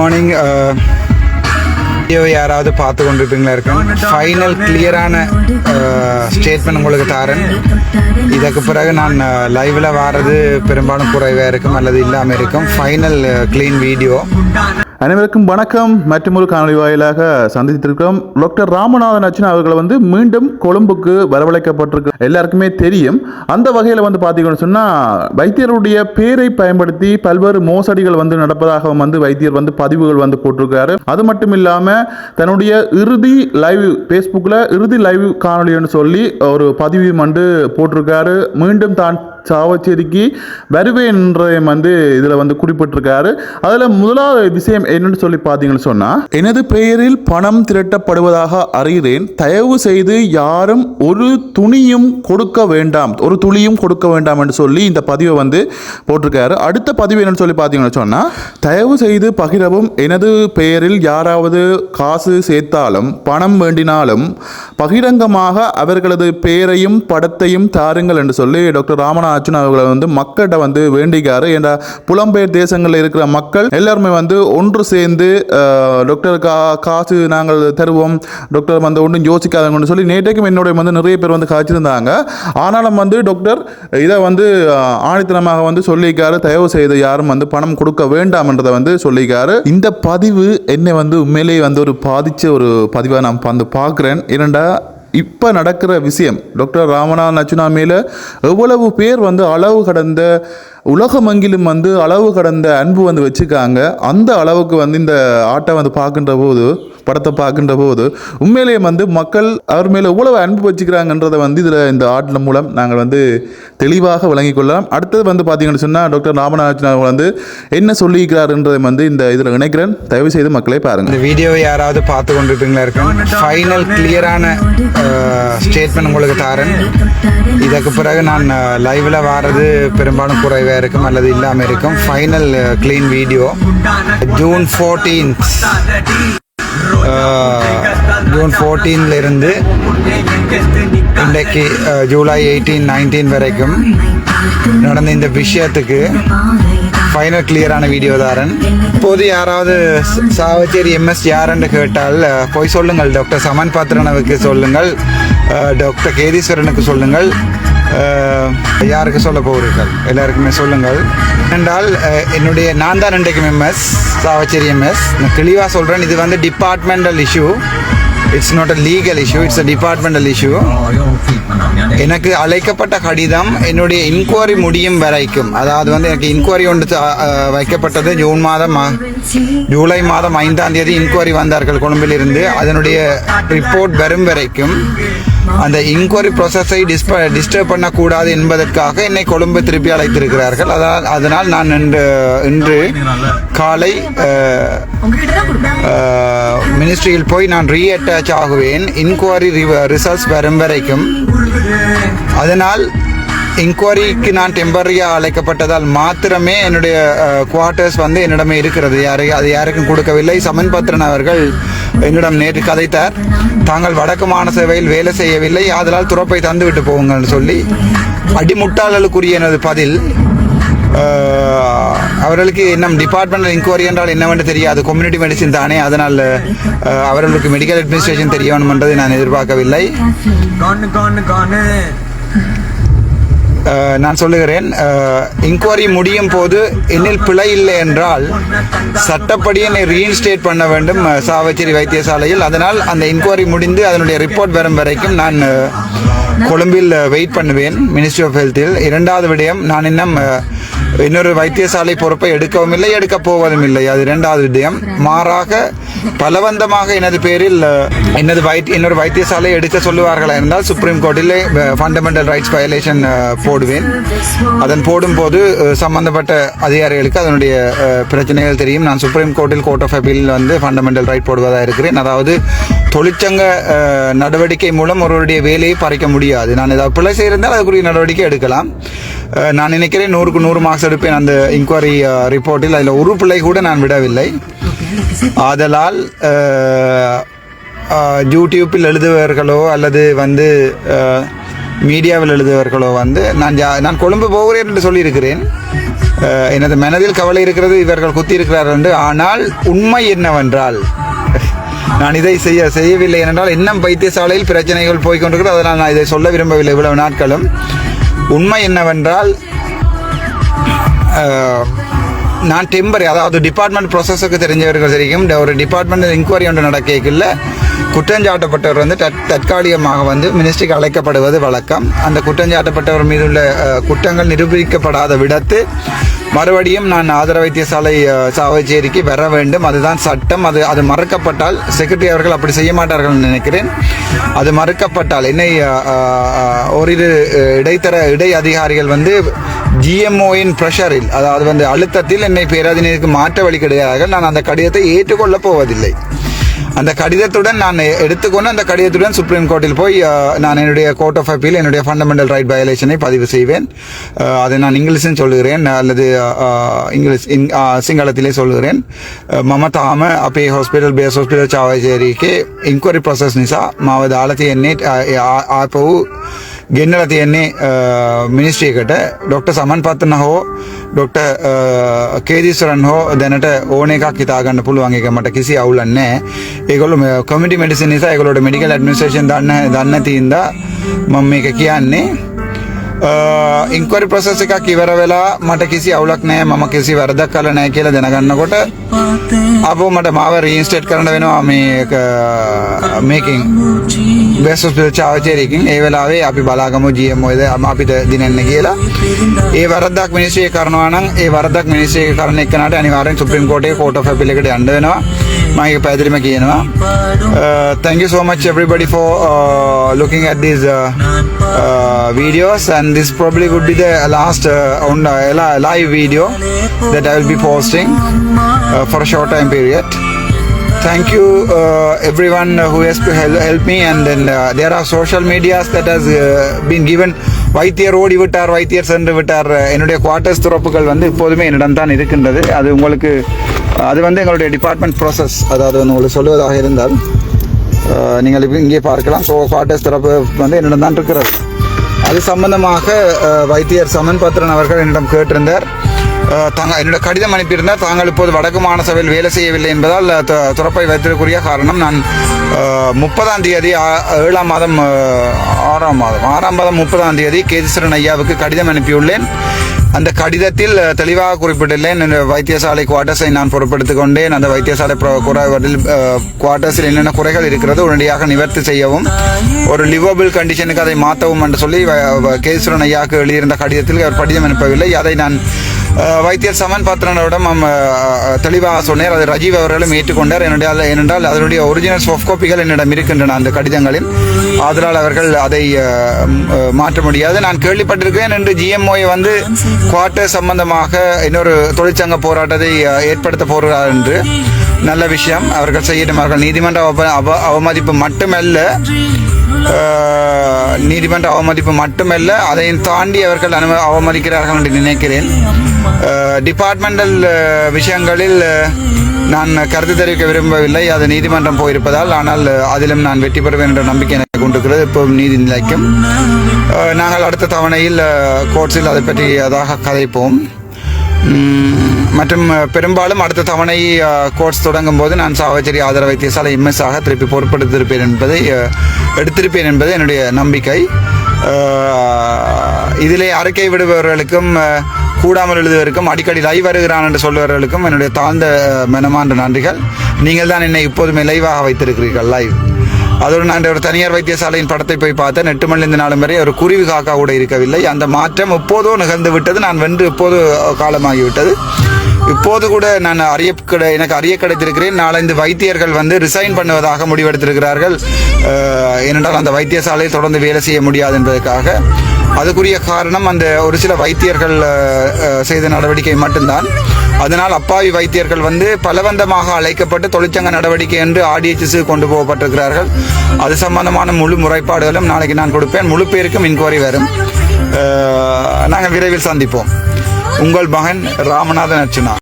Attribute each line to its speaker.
Speaker 1: Morning video uh, யாராவது பார்த்து கொண்டிருப்பீங்களா இருக்கேன். ஃபைனல் கிளியரான ஸ்டேட்மெண்ட் உங்களுக்கு தாரேன். இதற்கு பிறகு நான் uh, லைவில் வாரது பெரும்பாலும் குறைவாக இருக்கும் அல்லது இல்லாமல் இருக்கும். ஃபைனல் க்ளீன் வீடியோ
Speaker 2: அனைவருக்கும் வணக்கம். மற்றும் ஒரு காணொலி வாயிலாக சந்தித்திருக்கிறோம். டாக்டர் ராமநாதன் அர்ச்சனா அவர்கள் வந்து மீண்டும் கொழும்புக்கு வரவழைக்கப்பட்டிருக்கு. எல்லாருக்குமே தெரியும். அந்த வகையில் வந்து பார்த்தீங்கன்னு சொன்னால் வைத்தியருடைய பேரை பயன்படுத்தி பல்வேறு மோசடிகள் வந்து நடப்பதாக வந்து வைத்தியர் வந்து பதிவுகள் வந்து போட்டிருக்காரு அது மட்டும் இல்லாமல் தன்னுடைய இறுதி லைவ் ஃபேஸ்புக்கில் இறுதி லைவ் காணொலின்னு சொல்லி ஒரு பதிவையும் வந்து போட்டிருக்காரு மீண்டும் தான் சாவச்சேரிக்கு வருவேன் என்ற வந்து இதில் வந்து குறிப்பிட்டிருக்காரு. அதில் முதலாவது விஷயம் என்னன்னு சொல்லி பார்த்தீங்கன்னு சொன்னால் எனது பெயரில் பணம் திரட்டப்படுவதாக அறிகிறேன். தயவு செய்து யாரும் ஒரு துணியும் கொடுக்க வேண்டாம். ஒரு துளியும் கொடுக்க வேண்டாம் என்று சொல்லி இந்த பதிவை வந்து போட்டிருக்காரு. அடுத்த பதிவு என்னன்னு சொல்லி பார்த்தீங்கன்னு சொன்னால் தயவு செய்து பகிரவும். எனது பெயரில் யாராவது காசு சேர்த்தாலும் பணம் வேண்டினாலும் பகிரங்கமாக அவர்களது பெயரையும் படத்தையும் தாருங்கள் என்று சொல்லி டாக்டர் ராமநாதன் அவர்களை வந்து மக்கள்கிட்ட வந்து வேண்டிக்காரு. ஏன்னா புலம்பெயர் தேசங்களில் இருக்கிற மக்கள் எல்லாருமே வந்து ஒன்று சேர்ந்து டாக்டர் கா காசு நாங்கள் தருவோம். டாக்டர் வந்து ஒன்றும் யோசிக்காதவங்கன்னு சொல்லி நேற்றைக்கும் என்னுடைய வந்து நிறைய பேர் வந்து காய்ச்சிருந்தாங்க. ஆனாலும் வந்து டாக்டர் இதை வந்து ஆணித்தனமாக வந்து சொல்லியிருக்காரு. தயவு செய்து யாரும் வந்து பணம் கொடுக்க வேண்டாம் என்றதை வந்து சொல்லியிருக்காரு. இந்த பதிவு என்னை வந்து உண்மையிலேயே வந்து ஒரு பாதித்த ஒரு பதிவாக நான் வந்து பார்க்குறேன். இரண்டா இப்போ நடக்கிற விஷயம். டாக்டர் ராமனா நச்சுனா மேலே எவ்வளவு பேர் வந்து அளவு கடந்த உலகமங்கிலும் வந்து அளவு கடந்த அன்பு வந்து வச்சுக்காங்க. அந்த அளவுக்கு வந்து இந்த ஆட்டை வந்து பார்க்கின்ற போது படத்தை பார்க்கின்ற போது உண்மையிலேயே வந்து மக்கள் அவர் மேலே எவ்வளவு அன்பு வச்சுக்கிறாங்கன்றதை வந்து இதில் இந்த ஆட்டின் மூலம் நாங்கள் வந்து தெளிவாக விளங்கிக் கொள்ளலாம். அடுத்தது வந்து பார்த்தீங்கன்னு சொன்னால் டாக்டர் ராமநாதன் அவர்கள் வந்து என்ன சொல்லியிருக்கிறாருன்றதை வந்து இந்த இதில் இணைக்கிறேன். தயவு செய்து மக்களே பாருங்கள்.
Speaker 1: இந்த வீடியோவை யாராவது பார்த்து கொண்டிருப்பீங்களா இருக்கும் ஃபைனல் கிளியரான ஸ்டேட்மெண்ட் உங்களுக்கு தாரேன். இதற்கு பிறகு நான் லைவில் வாரது பெரும்பாலும் குறைவு லைவாக இருக்கும் அல்லது இல்லாமல் இருக்கும். Final clean video June fourteenth June ஃபோர்டீன்ல இருந்து இன்றைக்கு ஜூலை எயிட்டீன் நைன்டீன் வரைக்கும் நடந்த இந்த விஷயத்துக்கு ஃபைனல் கிளியரான வீடியோ தாரன். இப்போது யாராவது சாவச்சேரி எம்எஸ் யாருன்னு கேட்டால் uh, போய் சொல்லுங்கள். டாக்டர் சமன் பாத்திரனவுக்கு சொல்லுங்கள். Uh, டாக்டர் கேதீஸ்வரனுக்கு சொல்லுங்கள். யாருக்கு சொல்ல போகிறீர்கள்? எல்லாருக்குமே சொல்லுங்கள். என்றால் என்னுடைய நான் தான் இன்றைக்கு எம்எஸ் சாவச்சேரி எம்எஸ் நான் தெளிவாக சொல்கிறேன் இது வந்து departmental issue it's not a legal issue it's a departmental issue எனக்கு அழைக்கப்பட்ட கடிதம் என்னுடைய இன்கொயரி முடியும் வரைக்கும். அதாவது வந்து எனக்கு இன்கொயரி ஒன்று வைக்கப்பட்டது ஜூன் மாதம் ஜூலை மாதம் ஐந்தாம் தேதி இன்கொயரி வந்தார்கள் கொழும்பில் இருந்து அதனுடைய ரிப்போர்ட் வரும் வரைக்கும். அந்த இன்கொயரி ப்ரொசஸை டிஸ்ப டிஸ்டர்ப் பண்ணக்கூடாது என்பதற்காக என்னை கொழும்பு திருப்பி அழைத்திருக்கிறார்கள். அதால் அதனால் நான் இன்று இன்று காலை மினிஸ்ட்ரியில் போய் நான் ரீஅட்டாச் ஆகுவேன். இன்கொயரி ரிசல்ட்ஸ் வரும் வரைக்கும். அதனால் இன்கொயரிக்கு நான் டெம்பரரியாக அழைக்கப்பட்டதால் மாத்திரமே என்னுடைய குவார்ட்டர்ஸ் வந்து என்னிடமே இருக்கிறது. யாரு அது யாருக்கும் கொடுக்கவில்லை. சமன் பத்ரன் அவர்கள் என்னிடம் நேற்று கதைத்தார் தாங்கள் வடக்கு மாநில சேவையில் வேலை செய்யவில்லை ஆதலால் துறப்பை தந்துவிட்டு போங்கன்னு சொல்லி அடிமுட்டாளர்களுக்குரிய எனது பதில். அவர்களுக்கு இன்னும் டிபார்ட்மெண்டல் இன்கொயரி என்றால் என்னவென்று தெரியாது கம்யூனிட்டி மெடிசின் தானே அதனால் அவர்களுக்கு மெடிக்கல் அட்மினிஸ்ட்ரேஷன் தெரிய வேண்டும் என்பதை நான் எதிர்பார்க்கவில்லை நான் சொல்லுகிறேன் இன்கொயரி முடியும் போது என்னில் பிழை இல்லை என்றால் சட்டப்படி என்னை ரீஇன்ஸ்டேட் பண்ண வேண்டும் சாவச்சேரி வைத்தியசாலையில். அதனால் அந்த இன்கொயரி முடிந்து அதனுடைய ரிப்போர்ட் வரும் வரைக்கும் நான் கொழும்பில் வெயிட் பண்ணுவேன் மினிஸ்ட்ரி ஆஃப் ஹெல்த்தில் இரண்டாவது விடயம் நான் இன்னும் இன்னொரு வைத்தியசாலை பொறுப்பை எடுக்கவும் இல்லை எடுக்கப் போவதும் இல்லை. அது இரண்டாவது விடயம். மாறாக பலவந்தமாக எனது பேரில் எனது வைத் இன்னொரு வைத்தியசாலை எடுக்க சொல்லுவார்களா இருந்தால் சுப்ரீம் கோர்ட்டில் ஃபண்டமெண்டல் ரைட்ஸ் வயலேஷன் போடுவேன். அதன் போடும்போது சம்பந்தப்பட்ட அதிகாரிகளுக்கு அதனுடைய பிரச்சனைகள் தெரியும். நான் சுப்ரீம் கோர்ட்டில் கோர்ட் ஆஃப் அப்பீல் வந்து ஃபண்டமெண்டல் ரைட் போடுவதாக இருக்கிறேன். அதாவது தொழிற்சங்க நடவடிக்கை மூலம் ஒருவருடைய வேலையை பறிக்க முடியாது. நான் ஏதாவது பிழை செய்திருந்தால் அதுக்குரிய நடவடிக்கை எடுக்கலாம். நான் நினைக்கிறேன் நூறுக்கு நூறு மார்க்ஸ் எடுப்பேன் அந்த இன்கொயரி ரிப்போர்ட்டில் அதில் ஒரு பிள்ளை கூட நான் விடவில்லை. ஆதலால் uh, uh, யூடியூப்பில் எழுதுபவர்களோ அல்லது வந்து uh, மீடியாவில் எழுதுபவர்களோ வந்து நான் ஜா நான் கொழும்பு போகிறேன் என்று சொல்லியிருக்கிறேன். எனது மனதில் கவலை இருக்கிறது இவர்கள் குத்தியிருக்கிறார்கள் என்று. ஆனால் உண்மை என்னவென்றால் நான் இதை செய்ய செய்யவில்லை என்றால் இன்னும் வைத்தியசாலையில் பிரச்சனைகள் போய்கொண்டிருக்கிறது அதனால் நான் இதை சொல்ல விரும்பவில்லை இவ்வளவு நாட்களும். உண்மை என்னவென்றால் நான் டெம்பரரி அதாவது டிபார்ட்மெண்ட் ப்ரொசஸுக்கு தெரிஞ்சவர்கள் தெரியும். ஒரு டிபார்ட்மெண்ட் இன்கொயரி ஒன்று நடக்கல குற்றஞ்சாட்டப்பட்டவர் வந்து தட் தற்காலிகமாக வந்து மினிஸ்ட்ரிக்கு அழைக்கப்படுவது வழக்கம். அந்த குற்றஞ்சாட்டப்பட்டவர் மீது உள்ள குற்றங்கள் நிரூபிக்கப்படாத விடத்து மறுபடியும் நான் ஆதர வைத்தியசாலை சாவச்சேரிக்கு வர வேண்டும். அதுதான் சட்டம். அது அது மறுக்கப்பட்டால் செக்ரட்டரி அவர்கள் அப்படி செய்ய மாட்டார்கள் நினைக்கிறேன். அது மறுக்கப்பட்டால் என்னை ஓரிரு இடைத்தர இடை அதிகாரிகள் வந்து ஜிஎம்ஓயின் ப்ரெஷரில் அதாவது வந்து அழுத்தத்தில் என்னை பேராதினியருக்கு மாற்ற வழி கிடையாதார்கள் நான் அந்த கடிதத்தை ஏற்றுக்கொள்ளப் போவதில்லை. அந்த கடிதத்துடன் நான் எடுத்துக்கொண்டு அந்த கடிதத்துடன் சுப்ரீம் கோர்ட்டில் போய் நான் என்னுடைய கோர்ட் ஆஃப் அப்பீல் என்னுடைய ஃபண்டமெண்டல் ரைட் வயலேஷனை பதிவு செய்வேன். அதை நான் இங்கிலீஷில் சொல்லுகிறேன் அல்லது இங்கிலீஷ் சிங்களத்திலே சொல்லுகிறேன். மமதாம அப்பே ஹாஸ்பிட்டல் பேஸ் ஹாஸ்பிட்டல் சாவச்சேரிக்கு இன்கொயரி ப்ராசஸ் நிசா மாவது ஆலத்தி என்னே ஆப்பவு ගෙන්නලා තියෙන්නේ මිනිස්ට්‍රියකට ඩොක්ටර් සමන් පත්තන හෝ ඩොක්ටර් කේදීස්වරන් හෝ දැනට ඕන එකක් හිතාගන්න පුළුවන්. එක මට කිසි අවුලක් නැහැ. ඒගොල්ලෝ කොමිටි මෙඩිසින් නිසා ඒගොල්ලෝට මෙඩිකල් ඇඩ්මිනිස්ට්‍රේෂන් දන්න දන්න තින්දා මම මේක කියන්නේ. ඉන්කවරි ප්‍රසෙස් එකක් ඉවර වෙලා මට කිසි අවුලක් නෑ මම කිසි වැරදක් කළ නෑ කියලා දැනගන්නකොට අපෝ මට මාව රීන්ස්ටේට් කරන්න වෙනවා මේක මේකින්. බෙස්සුස්පිල් චාවචරයකින් ඒ වෙලාවේ අපි බලාගමු ජියම්මෝයද අපිට දිනන්න කියලා. ඒ වරදක් මිනිස්සේ කරනවානම් ඒ වරදක් මිනිස්සේ කරන එකනට අනිවාරෙන් සුප්‍රීම් කෝටේ කෝට ෆැපිලිකට අන්ඩ වෙනවා. මගේ පැදිරිම කියනවා. Thank you so much everybody for looking at this for uh, looking at these uh, uh, videos and this probably would be the last uh, on uh, li- live video that I will be posting uh, for a short time period. Thank you uh, everyone who has to help, help me and then uh, there are social medias that has uh, been given வைத்தியர் ஓடி விட்டார் வைத்தியர் சென்று விட்டார் என்னுடைய quarters துறப்புகள் வந்து இப்போதுமே என்னிடம் தான் இருக்கின்றது அது உங்களுக்கு அது வந்து எங்களுடைய டிபார்ட்மெண்ட் ப்ராசஸ் அதாவது வந்து உங்களுக்கு சொல்லுவதாக இருந்தால் அஹ், நீங்கள் இப்ப இங்கே பார்க்கலாம். ஸோ குவார்டர்ஸ் திறப்பு வந்து என்னிடம் தான் இருக்கிறது. அது சம்பந்தமாக வைத்தியர் சமன் பத்ரன் அவர்கள் என்னிடம் கேட்டிருந்தார். தாங்க என்னோட கடிதம் அனுப்பியிருந்தார். தாங்கள் இப்போது வடக்கு மாகாண சபையில் வேலை செய்யவில்லை என்பதால் துறப்பை வைத்திருக்குரிய காரணம். நான் முப்பதாம் தேதி ஏழாம் மாதம் ஆறாம் மாதம் ஆறாம் மாதம் முப்பதாம் தேதி கேதீஸ்வரன் ஐயாவுக்கு கடிதம் அனுப்பியுள்ளேன். அந்த கடிதத்தில் தெளிவாக குறிப்பிட்டுள்ளேன் இந்த வைத்தியசாலை குவார்ட்டர்ஸை நான் பொறுப்படுத்திக் கொண்டேன். அந்த வைத்தியசாலை குவார்டர்ஸில் என்னென்ன குறைகள் இருக்கிறது உடனடியாக நிவர்த்தி செய்யவும். ஒரு லிவபிள் கண்டிஷனுக்கு அதை மாற்றவும் என்று சொல்லி வ- ஐயாவுக்கு எழுதியிருந்த கடிதத்தில் அவர் படிதம் அனுப்பவில்லை. அதை நான் வைத்தியர் சமன் பாத்திரனிடம் தெளிவாக சொன்னேன் அதை ரஜீவ் அவர்களும் ஏற்றுக்கொண்டார். என்னுடைய ஏனென்றால் அதனுடைய ஒரிஜினல் சாஃப்ட் காப்பிகள் என்னிடம் இருக்கின்றன அந்த கடிதங்களில். அதனால் அவர்கள் அதை மாற்ற முடியாது. நான் கேள்விப்பட்டிருக்கிறேன் என்று ஜிஎம்ஓயை வந்து குவார்ட்டர் சம்பந்தமாக இன்னொரு தொழிற்சங்க போராட்டத்தை ஏற்படுத்த போகிறார் என்று. நல்ல விஷயம். அவர்கள் செய்யட்டும். அவர்கள் நீதிமன்ற அவ- அவமதிப்பு மட்டுமல்ல. நீதிமன்ற அவமதிப்பு மட்டுமல்ல அதையும் தாண்டி அவர்கள் அனும அவமதிக்கிறார்கள் என்று நினைக்கிறேன். டிபார்ட்மெண்டல் விஷயங்களில் நான் கருத்து தெரிவிக்க விரும்பவில்லை. அது நீதிமன்றம் போயிருப்பதால் ஆனால் அதிலும் நான் வெற்றி பெறுவேன் என்ற நம்பிக்கை எனக்கு கொண்டிருக்கிறது. இப்போ நீதி நிலைக்கும். நாங்கள் அடுத்த தவணையில் கோர்ட்ஸில் அதை பற்றி அதாக கதைப்போம். மற்றும் பெரும்பாலும் அடுத்த தவணை கோர்ஸ் தொடங்கும் போது நான் சாவச்சேரி ஆதர வைத்தியசாலை எம்எஸ் ஆக திருப்பி பொருட்படுத்திருப்பேன் என்பதை எடுத்திருப்பேன் என்பது என்னுடைய நம்பிக்கை. இதிலே அறிக்கை விடுபவர்களுக்கும் கூடாமல் எழுதுவதற்கும் அடிக்கடி லைவ் வருகிறான் என்று சொல்பவர்களுக்கும் என்னுடைய தாழ்ந்த மனமான்ற நன்றிகள். நீங்கள் தான் என்னை இப்போதுமே லைவாக வைத்திருக்கிறீர்கள் லைவ் அதோடு நான் ஒரு தனியார் வைத்தியசாலையின் படத்தை போய் பார்த்தேன். எட்டு மணிலிருந்து நாளும் வரை ஒரு குருவி காக்கா கூட இருக்கவில்லை. அந்த மாற்றம் எப்போதோ நிகழ்ந்து விட்டது. நான் வென்று இப்போது காலமாகிவிட்டது. இப்போது கூட நான் அறிய கிடை- எனக்கு அறிய கிடைத்திருக்கிறேன். நாலந்து வைத்தியர்கள் வந்து ரிசைன் பண்ணுவதாக முடிவெடுத்திருக்கிறார்கள். ஏனென்றால் அந்த வைத்தியசாலையில் தொடர்ந்து வேலை செய்ய முடியாது என்பதற்காக. அதுக்குரிய காரணம் அந்த ஒரு சில வைத்தியர்கள் செய்த நடவடிக்கை மட்டும்தான். அதனால் அப்பாவி வைத்தியர்கள் வந்து பலவந்தமாக அழைக்கப்பட்டு தொழிற்சங்க நடவடிக்கை என்று ஆடிஎச்எஸ் கொண்டு போகப்பட்டிருக்கிறார்கள். அது சம்பந்தமான முழு முறைப்பாடுகளும் நாளைக்கு நான் கொடுப்பேன். முழு பேருக்கும் இன்கொயரி வரும். நாங்கள் விரைவில் சந்திப்போம். உங்கள் மகன் ராமநாதன் அர்ச்சனா.